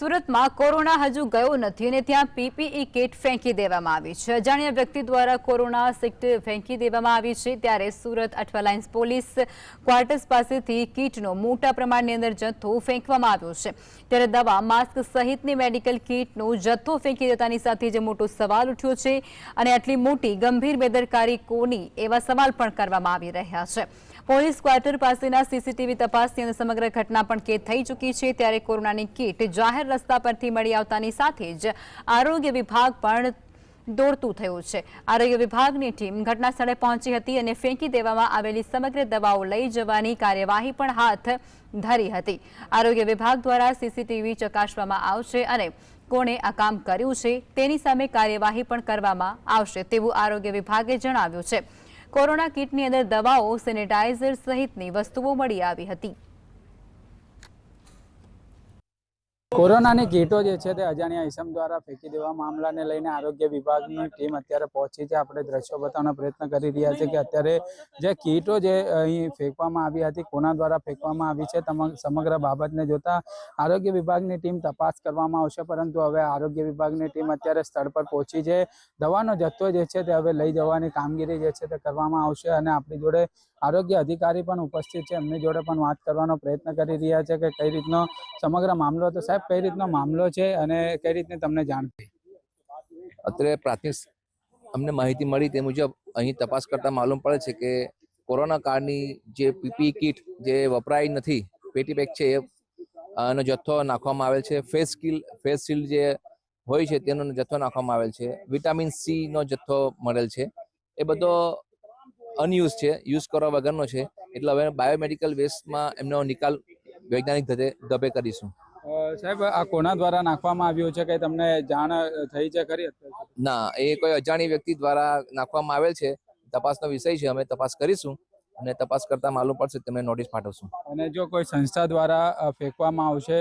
સુરતમાં કોરોના હજુ ગયો નથી અને ત્યાં પીપીઈ કિટ ફેંકી દેવામાં આવી છે. અજાણ્યા વ્યક્તિ દ્વારા કોરોના કિટ ફેંકી દેવામાં આવી છે ત્યારે સુરત અઠવાલાઇન્સ પોલીસ ક્વાર્ટર્સ પાસેથી કીટનો મોટા પ્રમાણની અંદર જથ્થો ફેંકવામાં આવ્યો છે. ત્યારે દવા, માસ્ક સહિતની મેડિકલ કિટનો જથ્થો ફેંકી દેતાની સાથે જે મોટો સવાલ ઉઠ્યો છે અને આટલી મોટી ગંભીર બેદરકારી કોની એવા સવાલ પણ કરવામાં આવી રહ્યા છે. પોલીસ ક્વાર્ટર પાસેના સીસીટીવી તપાસની અને સમગ્ર ઘટના પણ કેદ થઈ ચૂકી છે. ત્યારે કોરોનાની કીટ જાહેર રસ્તા પરથી મળી આવતાની સાથે જ આરોગ્ય વિભાગ પણ દોડતું થયું છે. આરોગ્ય વિભાગની ટીમ ઘટના સ્થળે પહોંચી હતી અને ફેંકી દેવામાં આવેલી સમગ્ર દવાઓ લઈ જવાની કાર્યવાહી પણ હાથ ધરી હતી. આરોગ્ય વિભાગ દ્વારા સીસીટીવી ચકાસવામાં આવશે અને કોણે આ કામ કર્યું છે તેની સામે કાર્યવાહી પણ કરવામાં આવશે તેવું આરોગ્ય વિભાગે જણાવ્યું છે. કોરોના કીટની અંદર દવાઓ સેનેટાઇઝર સહિતની વસ્તુઓ મળી આવી હતી. કોરોનાની કીટો જે છે તે અજાણ્યા ઇસમ દ્વારા ફેંકી દેવા મામલાને લઈને આરોગ્ય વિભાગની ટીમ અત્યારે પહોંચી છે. આપણે દ્રશ્યો બતાવવાનો પ્રયત્ન કરી રહ્યા છે કે અત્યારે જે કીટો જે અહીં ફેંકવામાં આવી હતી, કોના દ્વારા ફેંકવામાં આવી છે સમગ્ર બાબતને જોતા આરોગ્ય વિભાગની ટીમ તપાસ કરવામાં આવશે. પરંતુ હવે આરોગ્ય વિભાગની ટીમ અત્યારે સ્થળ પર પહોંચી છે. દવાનો જથ્થો જે છે તે હવે લઈ જવાની કામગીરી જે છે તે કરવામાં આવશે અને આપણી જોડે આરોગ્ય અધિકારી પણ ઉપસ્થિત છે. એમની જોડે પણ વાત કરવાનો પ્રયત્ન કરી રહ્યા છે કે કઈ રીતનો સમગ્ર મામલો તો સાહેબ કઈ રીતનો મામલો છે અને કઈ રીતની તમને જાણ થઈ? અત્યારે પ્રાથમિક અમને માહિતી મળી તે મુજબ અહીં તપાસ કરતા માલુમ પડે છે કે કોરોના કાળની જે પીપી કીટ જે વપરાય નથી, પેટી પેક છે એનો જથ્થો નાખવામાં આવેલ છે. ફેસ સ્કીલ ફેસ શિલ્ડ જે હોય છે તેનો જથ્થો નાખવામાં આવેલ છે. વિટામિન સી નો જથ્થો મળેલ છે. એ બધો અનયુઝ છે યુઝ કરવા વગરનો છે. એટલે હવે બાયોમેડિકલ વેસ્ટમાં એમનો નિકાલ વૈજ્ઞાનિક ધબે કરીશું. સાહેબ આ કોના દ્વારા નાખવામાં આવ્યું છે? કે તમને જાણ થઈ છે ખરી ના એ કોઈ અજાણી વ્યક્તિ દ્વારા નાખવામાં આવેલ છે. તપાસનો વિષય છે અમે તપાસ કરીશું અને તપાસ કરતા માલુમ પડશે તમને નોટિસ પાઠવશું. અને જો કોઈ સંસ્થા દ્વારા ફેંકવામાં આવશે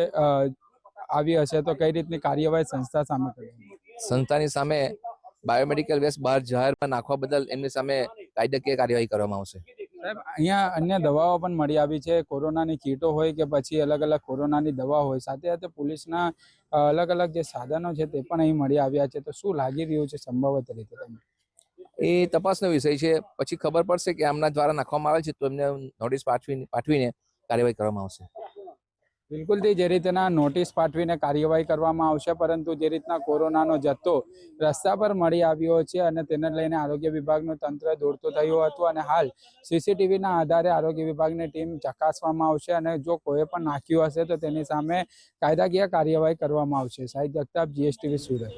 આવી હશે તો કઈ રીતની કાર્યવાહી સંસ્થા સામે સંસ્થાની સામે બાયોમેડિકલ વેસ્ટ બહાર જાહેરમાં નાખવા બદલ એમની સામે કાયદાકીય કાર્યવાહી કરવામાં આવશે. સાહેબ, અહીંયા અન્ય દવાઓ પણ મળી આવી છે. કોરોનાની કીટો હોય કે પછી અલગ અલગ કોરોનાની દવા હોય, સાથે સાથે પોલીસના અલગ અલગ જે સાધનો છે તે પણ અહીં મળી આવ્યા છે. તો શું લાગી રહ્યું છે સંભવત રીતે તમને? એ તપાસનો વિષય છે. પછી ખબર પડશે કે આમના દ્વારા નાખવામાં આવે છે, તો એમને નોટિસ પાઠવીને પાઠવીને કાર્યવાહી કરવામાં આવશે. બિલકુલથી જે રીતના નોટિસ પાઠવીને કાર્યવાહી કરવામાં આવશે, પરંતુ જે રીતના કોરોનાનો જથ્થો રસ્તા પર મળી આવ્યો છે અને તેને લઈને આરોગ્ય વિભાગનું તંત્ર દોડતું થયું હતું અને હાલ સીસીટીવીના આધારે આરોગ્ય વિભાગની ટીમ ચકાસવામાં આવશે અને જો કોઈ પણ નાખ્યું હશે તો તેની સામે કાયદાકીય કાર્યવાહી કરવામાં આવશે. સાહિદ જગતાપ જીએસટીવી સુરત.